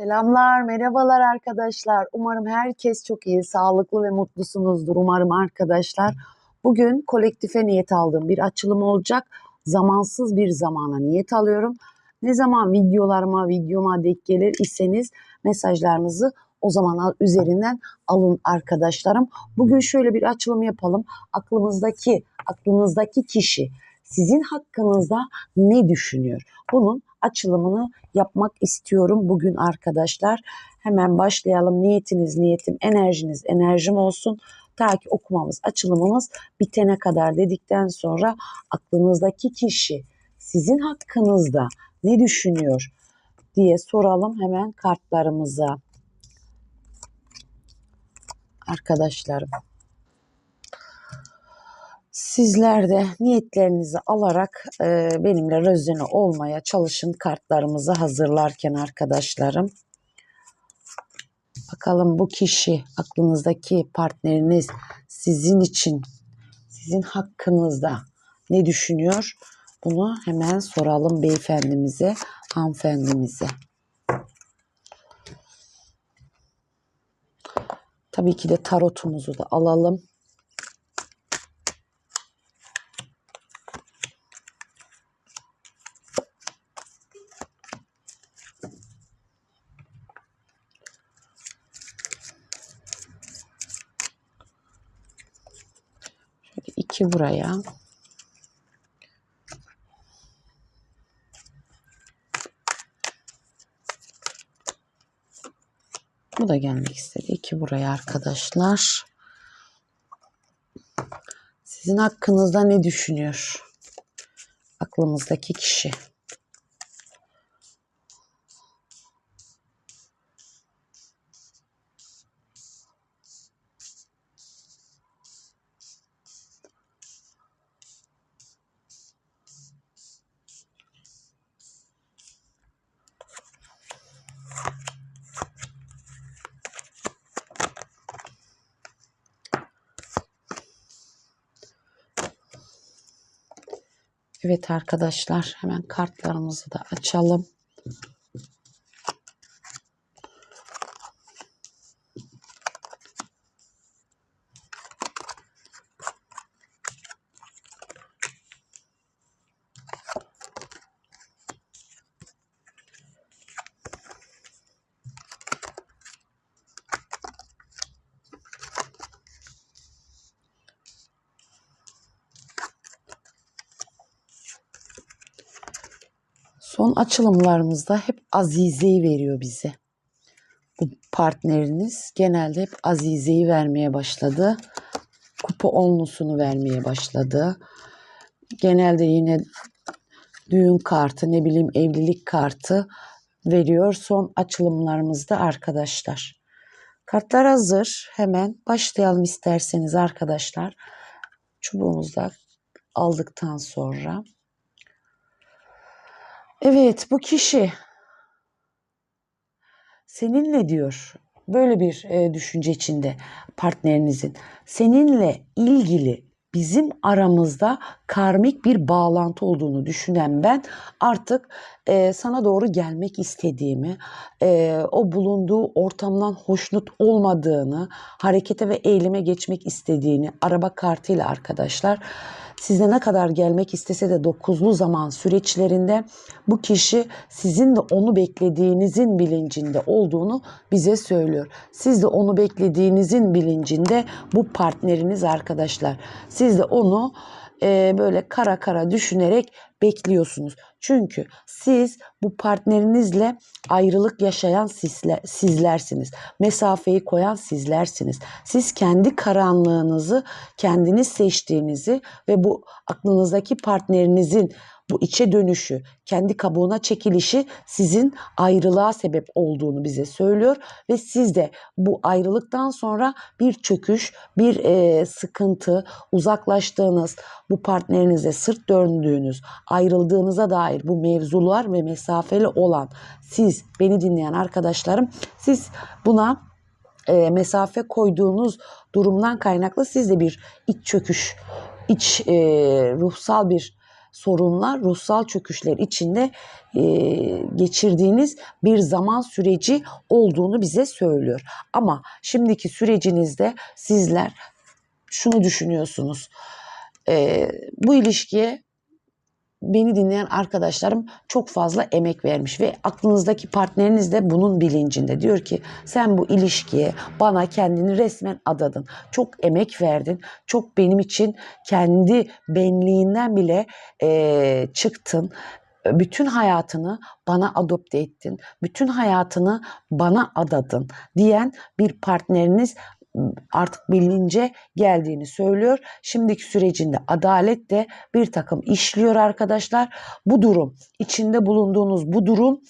Selamlar, merhabalar arkadaşlar. Umarım herkes çok iyi, sağlıklı ve mutlusunuzdur. Umarım arkadaşlar. Bugün kolektife niyet aldığım bir açılım olacak. Zamansız bir zamana niyet alıyorum. Ne zaman videolarıma, videoma denk gelir iseniz mesajlarınızı o zaman üzerinden alın arkadaşlarım. Bugün şöyle bir açılım yapalım. Aklımızdaki, aklınızdaki kişi sizin hakkınızda ne düşünüyor? Bunun açılımını yapmak istiyorum bugün arkadaşlar. Hemen başlayalım. Niyetiniz niyetim, enerjiniz enerjim olsun. Ta ki okumamız, açılımımız bitene kadar dedikten sonra aklınızdaki kişi sizin hakkınızda ne düşünüyor diye soralım hemen kartlarımıza. Arkadaşlarım. Sizler de niyetlerinizi alarak e, benimle rezone olmaya çalışın kartlarımızı hazırlarken arkadaşlarım. Bakalım bu kişi aklınızdaki partneriniz sizin için sizin hakkınızda ne düşünüyor? Bunu hemen soralım beyefendimize, hanımefendimize. Tabii ki de tarotumuzu da alalım. Şöyle iki buraya. Bu da gelmek istedi. İki buraya arkadaşlar. Sizin hakkınızda ne düşünüyor? Aklımızdaki kişi. Evet arkadaşlar hemen kartlarımızı da açalım. Son açılımlarımızda hep Azize'yi veriyor bize. Bu partneriniz genelde hep Azize'yi vermeye başladı. Kupa onlusunu vermeye başladı. Genelde yine düğün kartı, ne bileyim evlilik kartı veriyor son açılımlarımızda arkadaşlar. Kartlar hazır. Hemen başlayalım isterseniz arkadaşlar. Çubuğumuzu da aldıktan sonra. Evet bu kişi. Seninle diyor? Böyle bir e, düşünce içinde partnerinizin. Seninle ilgili bizim aramızda karmik bir bağlantı olduğunu düşünen ben artık e, sana doğru gelmek istediğimi, e, o bulunduğu ortamdan hoşnut olmadığını, harekete ve eyleme geçmek istediğini araba kartıyla arkadaşlar size ne kadar gelmek istese de dokuzlu zaman süreçlerinde bu kişi sizin de onu beklediğinizin bilincinde olduğunu bize söylüyor. Siz de onu beklediğinizin bilincinde bu partneriniz arkadaşlar. Siz de onu e, böyle kara kara düşünerek bekliyorsunuz. Çünkü siz bu partnerinizle ayrılık yaşayan sizler, sizlersiniz. Mesafeyi koyan sizlersiniz. Siz kendi karanlığınızı kendiniz seçtiğinizi ve bu aklınızdaki partnerinizin bu içe dönüşü, kendi kabuğuna çekilişi sizin ayrılığa sebep olduğunu bize söylüyor ve siz de bu ayrılıktan sonra bir çöküş, bir e, sıkıntı, uzaklaştığınız, bu partnerinize sırt döndüğünüz, ayrıldığınıza dair bu mevzular ve mesafeli olan siz, beni dinleyen arkadaşlarım, siz buna e, mesafe koyduğunuz durumdan kaynaklı siz de bir iç çöküş, iç e, ruhsal bir sorunlar, ruhsal çöküşler içinde e, geçirdiğiniz bir zaman süreci olduğunu bize söylüyor. Ama şimdiki sürecinizde sizler şunu düşünüyorsunuz. E, bu ilişkiye beni dinleyen arkadaşlarım çok fazla emek vermiş ve aklınızdaki partneriniz de bunun bilincinde. Diyor ki sen bu ilişkiye bana kendini resmen adadın. Çok emek verdin. Çok benim için kendi benliğinden bile e, çıktın. Bütün hayatını bana adopte ettin. Bütün hayatını bana adadın diyen bir partneriniz artık bilince geldiğini söylüyor. Şimdiki sürecinde adalet de bir takım işliyor arkadaşlar. Bu durum, içinde bulunduğunuz bu durum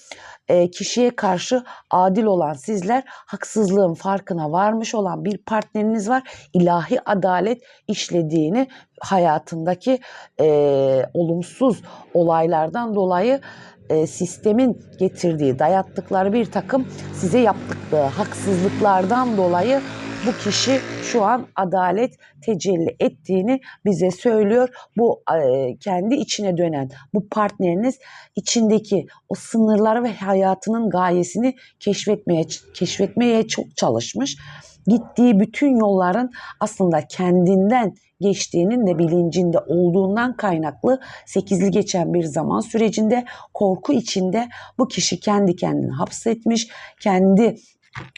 e, kişiye karşı adil olan sizler haksızlığın farkına varmış olan bir partneriniz var. İlahi adalet işlediğini hayatındaki e, olumsuz olaylardan dolayı e, sistemin getirdiği, dayattıkları bir takım size yaptıkları haksızlıklardan dolayı bu kişi şu an adalet tecelli ettiğini bize söylüyor. Bu e, kendi içine dönen bu partneriniz içindeki o sınırları ve hayatının gayesini keşfetmeye keşfetmeye çok çalışmış. Gittiği bütün yolların aslında kendinden geçtiğinin de bilincinde olduğundan kaynaklı 8'li geçen bir zaman sürecinde korku içinde bu kişi kendi kendini hapsetmiş, kendi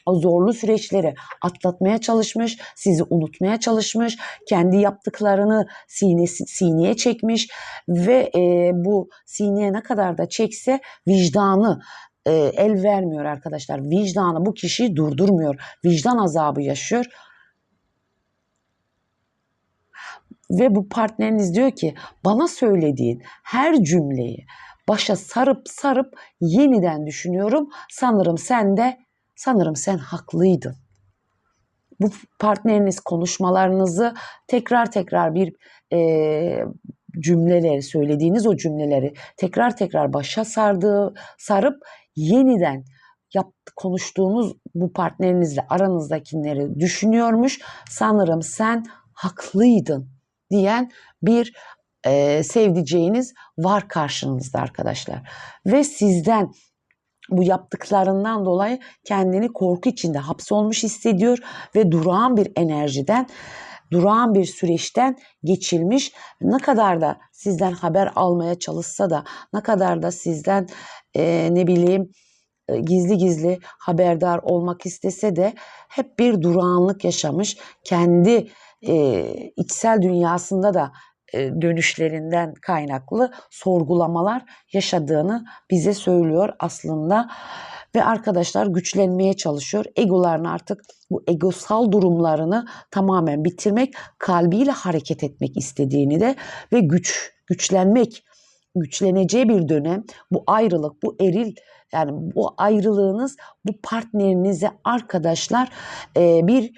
o zorlu süreçleri atlatmaya çalışmış, sizi unutmaya çalışmış, kendi yaptıklarını sinesi, sineye çekmiş ve e, bu sineye ne kadar da çekse vicdanı e, el vermiyor arkadaşlar. Vicdanı bu kişiyi durdurmuyor. Vicdan azabı yaşıyor. Ve bu partneriniz diyor ki bana söylediğin her cümleyi başa sarıp sarıp yeniden düşünüyorum. Sanırım sen de sanırım sen haklıydın. Bu partneriniz konuşmalarınızı tekrar tekrar bir e, cümleleri söylediğiniz o cümleleri tekrar tekrar başa sardığı sarıp yeniden yaptı, konuştuğunuz bu partnerinizle aranızdakileri düşünüyormuş. Sanırım sen haklıydın diyen bir e, sevdiceğiniz var karşınızda arkadaşlar. Ve sizden bu yaptıklarından dolayı kendini korku içinde hapsolmuş hissediyor ve durağan bir enerjiden durağan bir süreçten geçilmiş. Ne kadar da sizden haber almaya çalışsa da ne kadar da sizden e, ne bileyim e, gizli gizli haberdar olmak istese de hep bir durağanlık yaşamış. Kendi e, içsel dünyasında da dönüşlerinden kaynaklı sorgulamalar yaşadığını bize söylüyor aslında. Ve arkadaşlar güçlenmeye çalışıyor. Egolarını artık bu egosal durumlarını tamamen bitirmek, kalbiyle hareket etmek istediğini de ve güç, güçlenmek, güçleneceği bir dönem bu ayrılık, bu eril yani bu ayrılığınız bu partnerinize arkadaşlar bir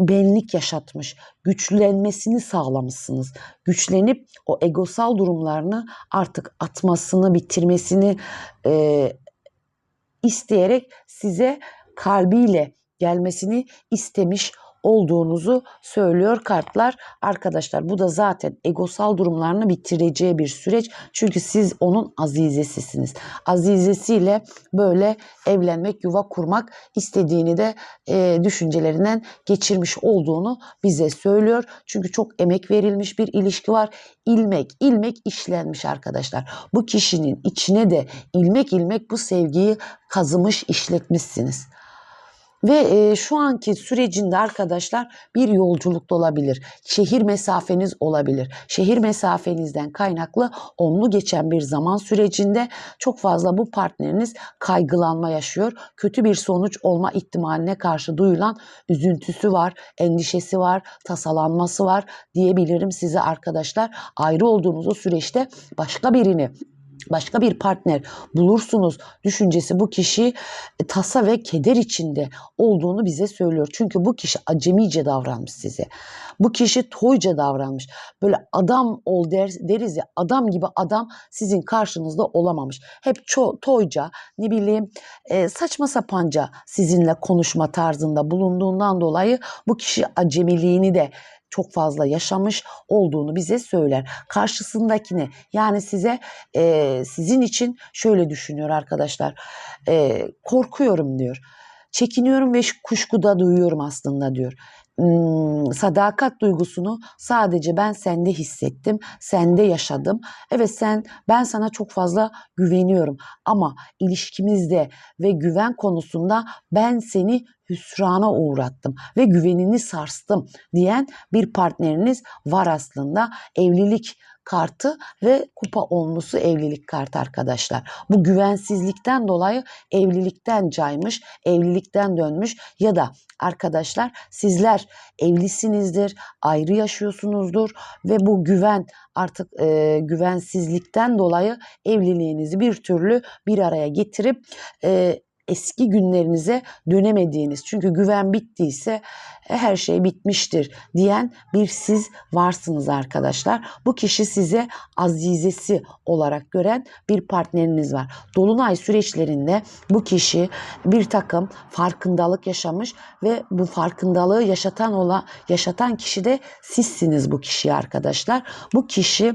benlik yaşatmış, güçlenmesini sağlamışsınız. Güçlenip o egosal durumlarını artık atmasını, bitirmesini e, isteyerek size kalbiyle gelmesini istemiş olduğunuzu söylüyor kartlar. Arkadaşlar bu da zaten egosal durumlarını bitireceği bir süreç. Çünkü siz onun azizesisiniz. Azizesiyle böyle evlenmek, yuva kurmak istediğini de e, düşüncelerinden geçirmiş olduğunu bize söylüyor. Çünkü çok emek verilmiş bir ilişki var. İlmek, ilmek işlenmiş arkadaşlar. Bu kişinin içine de ilmek ilmek bu sevgiyi kazımış, işletmişsiniz. Ve e, şu anki sürecinde arkadaşlar bir yolculukta olabilir. Şehir mesafeniz olabilir. Şehir mesafenizden kaynaklı onlu geçen bir zaman sürecinde çok fazla bu partneriniz kaygılanma yaşıyor. Kötü bir sonuç olma ihtimaline karşı duyulan üzüntüsü var, endişesi var, tasalanması var diyebilirim size arkadaşlar. Ayrı olduğunuz o süreçte başka birini başka bir partner bulursunuz düşüncesi bu kişi e, tasa ve keder içinde olduğunu bize söylüyor. Çünkü bu kişi acemice davranmış size. Bu kişi toyca davranmış. Böyle adam ol der, deriz ya adam gibi adam sizin karşınızda olamamış. Hep ço- toyca ne bileyim e, saçma sapanca sizinle konuşma tarzında bulunduğundan dolayı bu kişi acemiliğini de çok fazla yaşamış olduğunu bize söyler. Karşısındakine yani size e, sizin için şöyle düşünüyor arkadaşlar. E, korkuyorum diyor. Çekiniyorum ve kuşkuda duyuyorum aslında diyor sadakat duygusunu sadece ben sende hissettim, sende yaşadım. Evet sen ben sana çok fazla güveniyorum ama ilişkimizde ve güven konusunda ben seni hüsrana uğrattım ve güvenini sarstım diyen bir partneriniz var aslında. Evlilik kartı ve kupa olmusu evlilik kartı arkadaşlar. Bu güvensizlikten dolayı evlilikten caymış, evlilikten dönmüş ya da arkadaşlar sizler evlisinizdir, ayrı yaşıyorsunuzdur ve bu güven artık e, güvensizlikten dolayı evliliğinizi bir türlü bir araya getirip e, eski günlerinize dönemediğiniz çünkü güven bittiyse e, her şey bitmiştir diyen bir siz varsınız arkadaşlar. Bu kişi size azizesi olarak gören bir partneriniz var. Dolunay süreçlerinde bu kişi bir takım farkındalık yaşamış ve bu farkındalığı yaşatan olan yaşatan kişi de sizsiniz bu kişi arkadaşlar. Bu kişi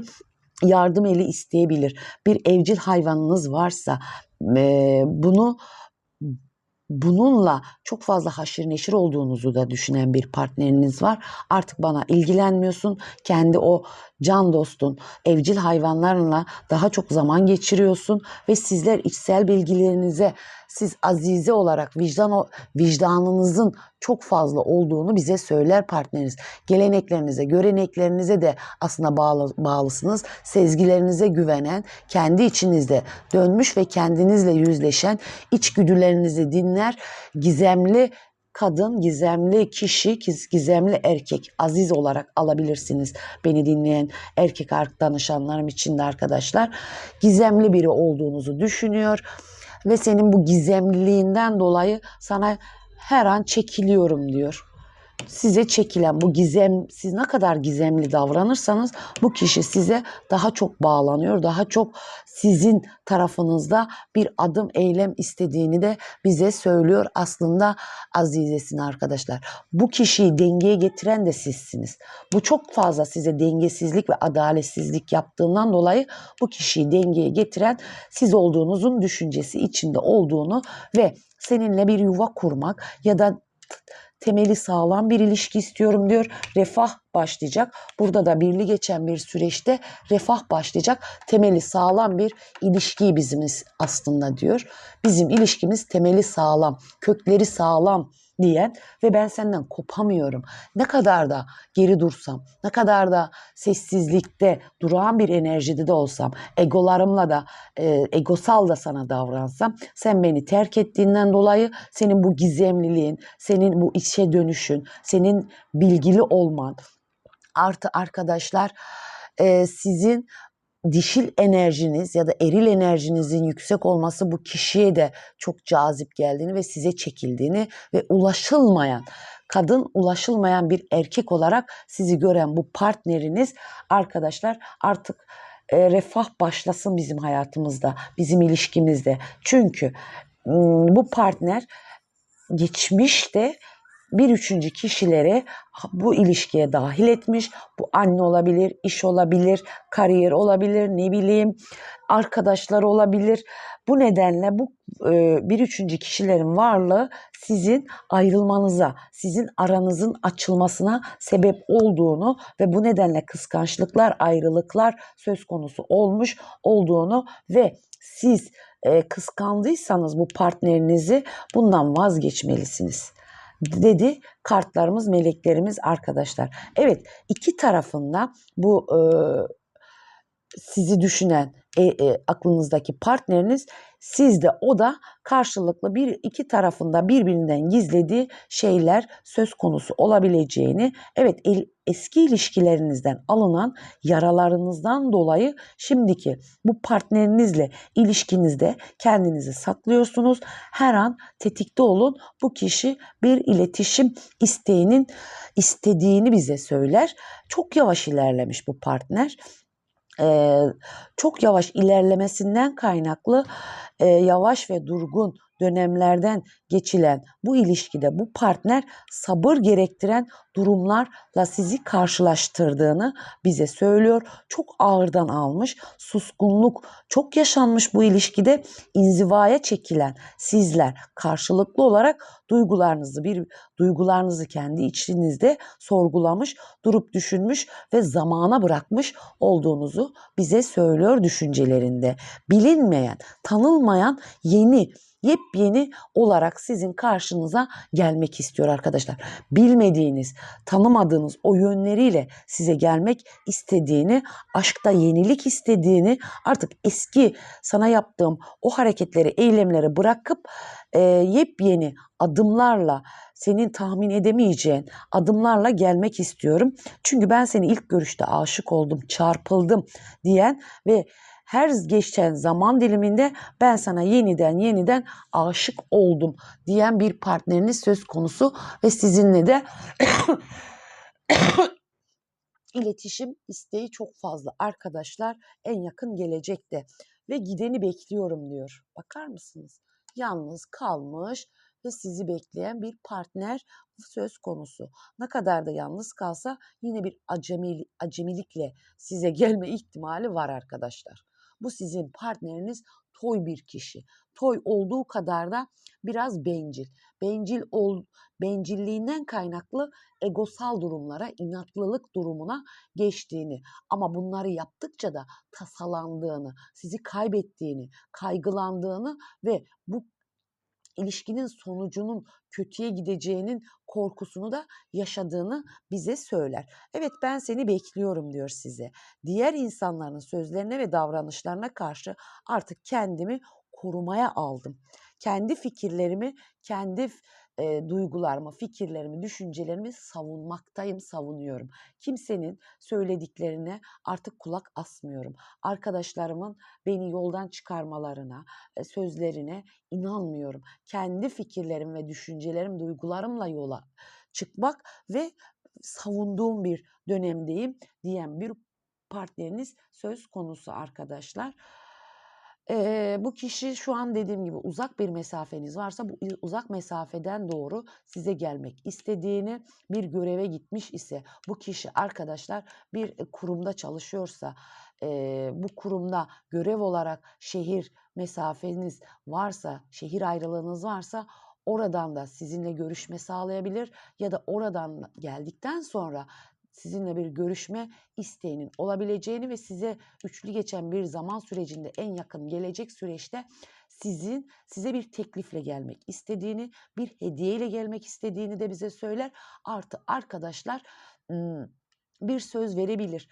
yardım eli isteyebilir. Bir evcil hayvanınız varsa bunu bununla çok fazla haşır neşir olduğunuzu da düşünen bir partneriniz var. Artık bana ilgilenmiyorsun. Kendi o can dostun, evcil hayvanlarla daha çok zaman geçiriyorsun ve sizler içsel bilgilerinize siz azize olarak vicdan vicdanınızın çok fazla olduğunu bize söyler partneriniz. Geleneklerinize, göreneklerinize de aslında bağlı, bağlısınız. Sezgilerinize güvenen, kendi içinizde dönmüş ve kendinizle yüzleşen, içgüdülerinizi dinler, gizemli kadın, gizemli kişi, gizemli erkek aziz olarak alabilirsiniz. Beni dinleyen erkek danışanlarım için de arkadaşlar. Gizemli biri olduğunuzu düşünüyor ve senin bu gizemliliğinden dolayı sana her an çekiliyorum diyor size çekilen bu gizem siz ne kadar gizemli davranırsanız bu kişi size daha çok bağlanıyor. Daha çok sizin tarafınızda bir adım eylem istediğini de bize söylüyor aslında azizesin arkadaşlar. Bu kişiyi dengeye getiren de sizsiniz. Bu çok fazla size dengesizlik ve adaletsizlik yaptığından dolayı bu kişiyi dengeye getiren siz olduğunuzun düşüncesi içinde olduğunu ve seninle bir yuva kurmak ya da temeli sağlam bir ilişki istiyorum diyor. Refah başlayacak. Burada da birli geçen bir süreçte refah başlayacak. Temeli sağlam bir ilişki bizimiz aslında diyor. Bizim ilişkimiz temeli sağlam, kökleri sağlam diyen ve ben senden kopamıyorum. Ne kadar da geri dursam, ne kadar da sessizlikte duran bir enerjide de olsam, egolarımla da e, egosal da sana davransam, sen beni terk ettiğinden dolayı senin bu gizemliliğin, senin bu içe dönüşün, senin bilgili olman, artı arkadaşlar e, sizin dişil enerjiniz ya da eril enerjinizin yüksek olması bu kişiye de çok cazip geldiğini ve size çekildiğini ve ulaşılmayan kadın ulaşılmayan bir erkek olarak sizi gören bu partneriniz arkadaşlar artık e, refah başlasın bizim hayatımızda, bizim ilişkimizde. Çünkü bu partner geçmişte bir üçüncü kişileri bu ilişkiye dahil etmiş. Bu anne olabilir, iş olabilir, kariyer olabilir, ne bileyim arkadaşlar olabilir. Bu nedenle bu e, bir üçüncü kişilerin varlığı sizin ayrılmanıza, sizin aranızın açılmasına sebep olduğunu ve bu nedenle kıskançlıklar, ayrılıklar söz konusu olmuş olduğunu ve siz e, kıskandıysanız bu partnerinizi bundan vazgeçmelisiniz dedi kartlarımız, meleklerimiz arkadaşlar. Evet iki tarafında bu e, sizi düşünen e, e, aklınızdaki partneriniz siz de o da karşılıklı bir iki tarafında birbirinden gizlediği şeyler söz konusu olabileceğini evet el, eski ilişkilerinizden alınan yaralarınızdan dolayı şimdiki bu partnerinizle ilişkinizde kendinizi saklıyorsunuz. Her an tetikte olun. Bu kişi bir iletişim isteğinin istediğini bize söyler. Çok yavaş ilerlemiş bu partner e, çok yavaş ilerlemesinden kaynaklı e, yavaş ve durgun dönemlerden geçilen bu ilişkide bu partner sabır gerektiren durumlarla sizi karşılaştırdığını bize söylüyor. Çok ağırdan almış, suskunluk çok yaşanmış bu ilişkide inzivaya çekilen sizler karşılıklı olarak duygularınızı bir duygularınızı kendi içinizde sorgulamış, durup düşünmüş ve zamana bırakmış olduğunuzu bize söylüyor düşüncelerinde. Bilinmeyen, tanılmayan yeni yepyeni olarak sizin karşınıza gelmek istiyor arkadaşlar. Bilmediğiniz, tanımadığınız o yönleriyle size gelmek istediğini, aşkta yenilik istediğini, artık eski sana yaptığım o hareketleri, eylemleri bırakıp e, yepyeni adımlarla senin tahmin edemeyeceğin adımlarla gelmek istiyorum. Çünkü ben seni ilk görüşte aşık oldum, çarpıldım diyen ve her geçen zaman diliminde ben sana yeniden yeniden aşık oldum diyen bir partneriniz söz konusu ve sizinle de iletişim isteği çok fazla arkadaşlar en yakın gelecekte ve gideni bekliyorum diyor. Bakar mısınız? Yalnız kalmış ve sizi bekleyen bir partner söz konusu. Ne kadar da yalnız kalsa yine bir acemi, acemilikle size gelme ihtimali var arkadaşlar. Bu sizin partneriniz toy bir kişi. Toy olduğu kadar da biraz bencil. Bencil ol, bencilliğinden kaynaklı egosal durumlara, inatlılık durumuna geçtiğini ama bunları yaptıkça da tasalandığını, sizi kaybettiğini, kaygılandığını ve bu ilişkinin sonucunun kötüye gideceğinin korkusunu da yaşadığını bize söyler. Evet ben seni bekliyorum diyor size. Diğer insanların sözlerine ve davranışlarına karşı artık kendimi korumaya aldım. Kendi fikirlerimi, kendi e, duygularımı, fikirlerimi, düşüncelerimi savunmaktayım, savunuyorum. Kimsenin söylediklerine artık kulak asmıyorum. Arkadaşlarımın beni yoldan çıkarmalarına, e, sözlerine inanmıyorum. Kendi fikirlerim ve düşüncelerim, duygularımla yola çıkmak ve savunduğum bir dönemdeyim diyen bir partneriniz söz konusu arkadaşlar. Eee, bu kişi şu an dediğim gibi uzak bir mesafeniz varsa bu uzak mesafeden doğru size gelmek istediğini, bir göreve gitmiş ise bu kişi arkadaşlar bir kurumda çalışıyorsa, eee, bu kurumda görev olarak şehir mesafeniz varsa, şehir ayrılığınız varsa oradan da sizinle görüşme sağlayabilir ya da oradan geldikten sonra sizinle bir görüşme isteğinin olabileceğini ve size üçlü geçen bir zaman sürecinde en yakın gelecek süreçte sizin size bir teklifle gelmek istediğini, bir hediyeyle gelmek istediğini de bize söyler. Artı arkadaşlar bir söz verebilir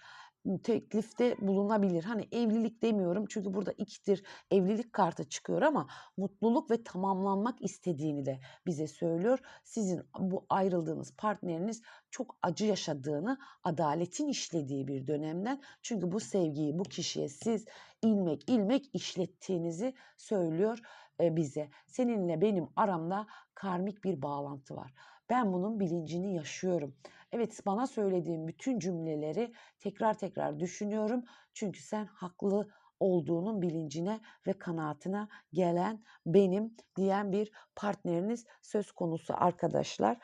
teklifte bulunabilir. Hani evlilik demiyorum çünkü burada ikidir evlilik kartı çıkıyor ama mutluluk ve tamamlanmak istediğini de bize söylüyor. Sizin bu ayrıldığınız partneriniz çok acı yaşadığını, adaletin işlediği bir dönemden çünkü bu sevgiyi bu kişiye siz ilmek ilmek işlettiğinizi söylüyor bize. Seninle benim aramda karmik bir bağlantı var. Ben bunun bilincini yaşıyorum. Evet bana söylediğin bütün cümleleri tekrar tekrar düşünüyorum. Çünkü sen haklı olduğunun bilincine ve kanaatine gelen benim diyen bir partneriniz söz konusu arkadaşlar.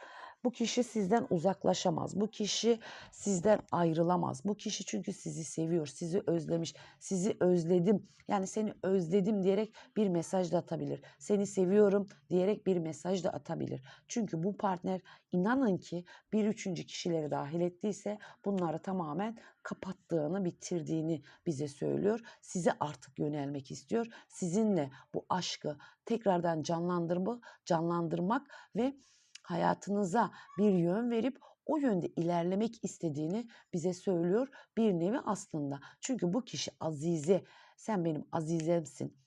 Bu kişi sizden uzaklaşamaz. Bu kişi sizden ayrılamaz. Bu kişi çünkü sizi seviyor, sizi özlemiş, sizi özledim. Yani seni özledim diyerek bir mesaj da atabilir. Seni seviyorum diyerek bir mesaj da atabilir. Çünkü bu partner inanın ki bir üçüncü kişileri dahil ettiyse bunları tamamen kapattığını, bitirdiğini bize söylüyor. Size artık yönelmek istiyor. Sizinle bu aşkı tekrardan canlandırma, canlandırmak ve hayatınıza bir yön verip o yönde ilerlemek istediğini bize söylüyor bir nevi aslında. Çünkü bu kişi azize, sen benim azizemsin.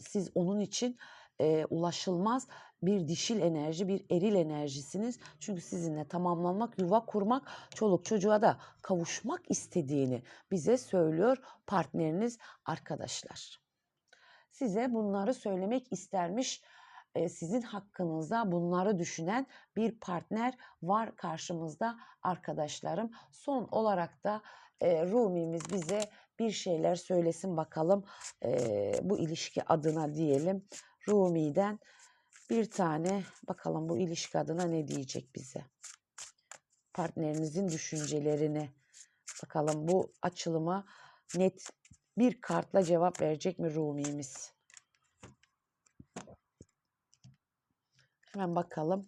Siz onun için e, ulaşılmaz bir dişil enerji, bir eril enerjisiniz. Çünkü sizinle tamamlanmak, yuva kurmak, çoluk çocuğa da kavuşmak istediğini bize söylüyor partneriniz arkadaşlar. Size bunları söylemek istermiş sizin hakkınızda bunları düşünen bir partner var karşımızda arkadaşlarım. Son olarak da Rumi'miz bize bir şeyler söylesin bakalım bu ilişki adına diyelim. Rumi'den Bir tane bakalım bu ilişki adına ne diyecek bize. Partnerinizin düşüncelerini bakalım bu açılıma net bir kartla cevap verecek mi Rumi'miz? Hemen bakalım.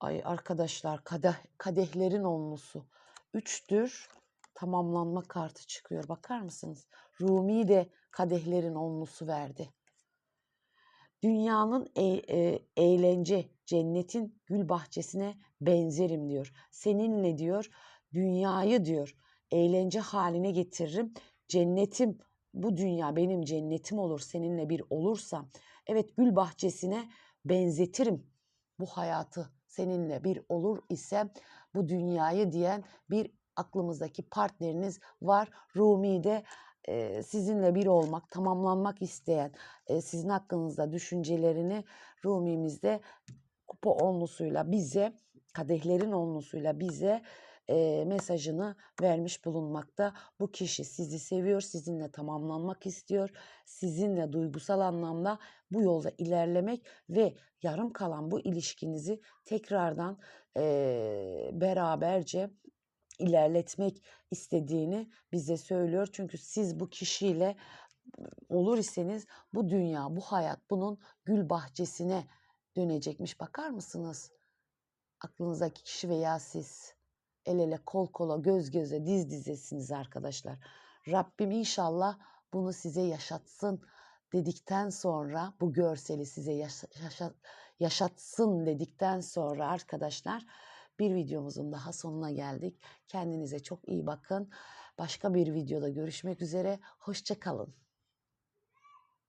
Ay arkadaşlar kadeh, kadehlerin onlusu. Üçtür tamamlanma kartı çıkıyor. Bakar mısınız? Rumi de kadehlerin onlusu verdi. Dünyanın e, e, eğlence, cennetin gül bahçesine benzerim diyor. Seninle diyor dünyayı diyor eğlence haline getiririm. Cennetim bu dünya benim cennetim olur seninle bir olursam. Evet gül bahçesine benzetirim bu hayatı seninle bir olur isem bu dünyayı diyen bir aklımızdaki partneriniz var. Rumi de e, sizinle bir olmak, tamamlanmak isteyen, e, sizin hakkınızda düşüncelerini Rumi'mizde kupa onlusuyla bize, kadehlerin onlusuyla bize e, mesajını vermiş bulunmakta. Bu kişi sizi seviyor, sizinle tamamlanmak istiyor, sizinle duygusal anlamda bu yolda ilerlemek ve yarım kalan bu ilişkinizi tekrardan e, beraberce ilerletmek istediğini bize söylüyor. Çünkü siz bu kişiyle olur iseniz bu dünya, bu hayat bunun gül bahçesine dönecekmiş. Bakar mısınız? Aklınızdaki kişi veya siz el ele, kol kola, göz göze, diz dizesiniz arkadaşlar. Rabbim inşallah bunu size yaşatsın dedikten sonra bu görseli size yaşa, yaşa, yaşatsın dedikten sonra arkadaşlar bir videomuzun daha sonuna geldik. Kendinize çok iyi bakın. Başka bir videoda görüşmek üzere. Hoşçakalın.